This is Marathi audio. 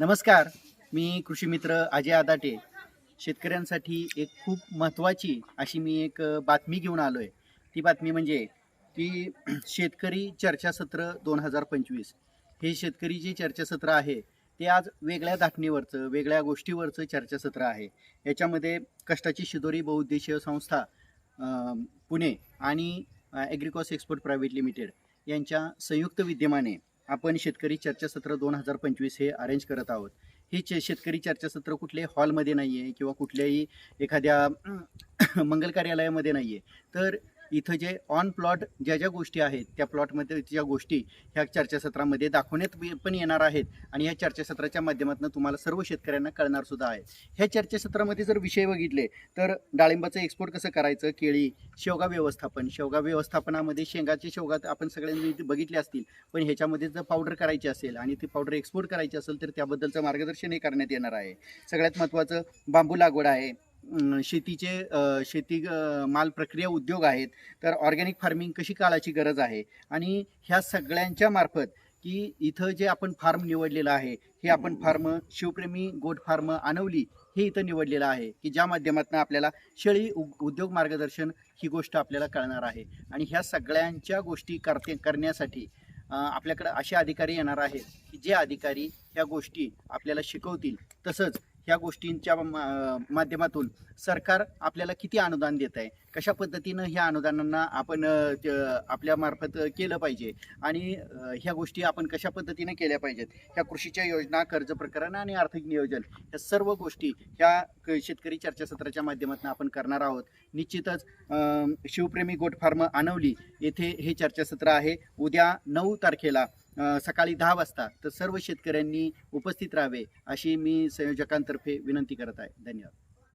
नमस्कार मी कृषी मित्र अजय आदाटे. शेतकऱ्यांसाठी एक खूप महत्त्वाची अशी मी एक बातमी घेऊन आलो आहे ती बातमी म्हणजे की शेतकरी चर्चासत्र दोन हजार पंचवीस. हे शेतकरी जे चर्चासत्र आहे ते आज वेगळ्या दाखणीवरचं वेगळ्या गोष्टीवरचं चर्चासत्र आहे. याच्यामध्ये कष्टाची शिदोरी बहुउद्देशीय संस्था पुणे आणि ॲग्रिकॉस एक्सपोर्ट प्रायव्हेट लिमिटेड यांच्या संयुक्त विद्यमाने आपण शेतकरी चर्चासत्र दोन हजार पंचवीस हे अरेंज करत आहोत. हे च शेतकरी चर्चासत्र कुठल्याही हॉलमध्ये नाही आहे किंवा कुठल्याही एखाद्या मंगल कार्यालयामध्ये नाही आहे तर इथं जे ऑन प्लॉट ज्या ज्या गोष्टी आहेत त्या प्लॉटमध्ये ज्या गोष्टी ह्या चर्चासत्रामध्ये दाखवण्यात पण येणार आहेत आणि या चर्चासत्राच्या माध्यमातून तुम्हाला सर्व शेतकऱ्यांना कळणार सुद्धा आहे. ह्या चर्चासत्रामध्ये जर विषय बघितले तर डाळिंबाचं एक्सपोर्ट कसं करायचं? केळी शेवगा व्यवस्थापन. शेवगा व्यवस्थापनामध्ये शेंगाचे शेवगा आपण सगळ्यांनी बघितले असतील पण ह्याच्यामध्ये जर पावडर करायची असेल आणि ती पावडर एक्सपोर्ट करायची असेल तर त्याबद्दलचं मार्गदर्शनही करण्यात येणार आहे. सगळ्यात महत्त्वाचं बांबू लागवड आहे. शेतीचे शेती माल प्रक्रिया उद्योग आहेत तर ऑर्गॅनिक फार्मिंग कशी काळाची गरज आहे? आणि ह्या सगळ्यांच्या मार्फत की इथं जे आपण फार्म निवडलेलं आहे हे आपण फार्म शिवप्रेमी गोट फार्म आणवली हे इथं निवडलेलं आहे की ज्या माध्यमातून आपल्याला शेळी उ- उद्योग मार्गदर्शन ही गोष्ट आपल्याला कळणार आहे. आणि ह्या सगळ्यांच्या गोष्टी करते करण्यासाठी आपल्याकडे असे अधिकारी येणार आहेत की जे अधिकारी ह्या गोष्टी आपल्याला शिकवतील. तसंच ह्या गोष्टींच्या मा- माध्यमातून सरकार आपल्याला किती अनुदान देत आहे? कशा पद्धतीनं ह्या अनुदानांना आपण आपल्यामार्फत केलं पाहिजे? आणि ह्या गोष्टी आपण कशा पद्धतीने केल्या पाहिजेत? ह्या कृषीच्या योजना कर्ज प्रकरण आणि आर्थिक नियोजन ह्या सर्व गोष्टी ह्या क- शेतकरी चर्चासत्राच्या माध्यमातून आपण करणार आहोत. निश्चितच शिवप्रेमी गोट फार्म आणवली येथे हे चर्चासत्र आहे. उद्या नऊ तारखेला सकाळी दहा वाजता तर सर्व शेतकऱ्यांनी उपस्थित राहावे अशी मी संयोजकांतर्फे विनंती करत आहे. धन्यवाद.